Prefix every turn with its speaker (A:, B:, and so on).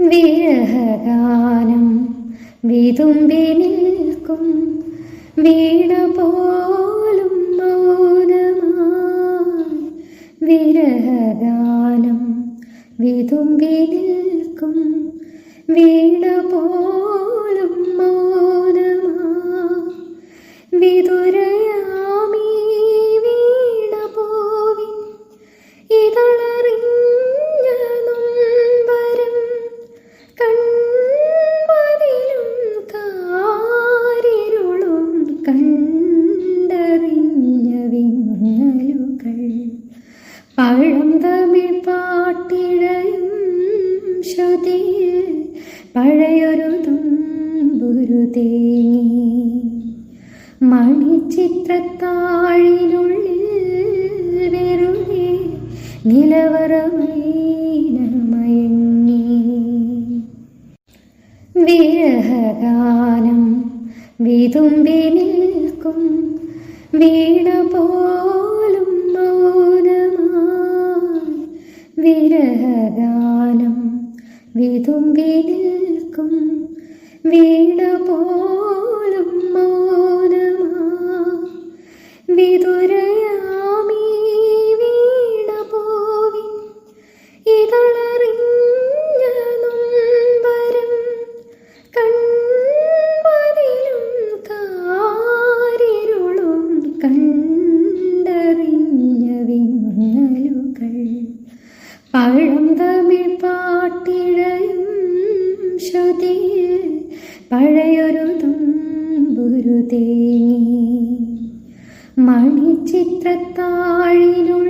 A: വിരഹഗാനം വിതുമ്പി നിൽക്കും വീണ പോലും മൗനമായി. വിരഹഗാനം വിതുമ്പി നിൽക്കും വീണ പോലും മൗനമായി. വിതുരയാമീ പഴം തമിഴ് പാട്ടിഴയും ശ്രുതിയിൽ പഴയൊരു തുമ്പുരു മണിച്ചിത്രത്താഴിനുള്ളിൽ വെറുതെ നിലവറമയങ്ങി വിരഹഗാനം വിതുമ്പി നിൽക്കും വീണ പോലും വിരഹഗാനം വിതുമ്പി നിൽക്കും. വീണ പോലും മൗനമാ. വിതുരയാമീ വീണ പോവിൻ. ഇതളറിഞ്ഞ കൺമതിലും കാരിരുളും കണ്ടറിഞ്ഞ വിങ്ങലുകൾ. പഴം തമിഴ് പാട്ടിഴയും ശ്രുതിയിൽ പഴയൊരു തുമ്പുരു തേങ്ങി മണിച്ചിത്രത്താഴിനുള്ളിൽ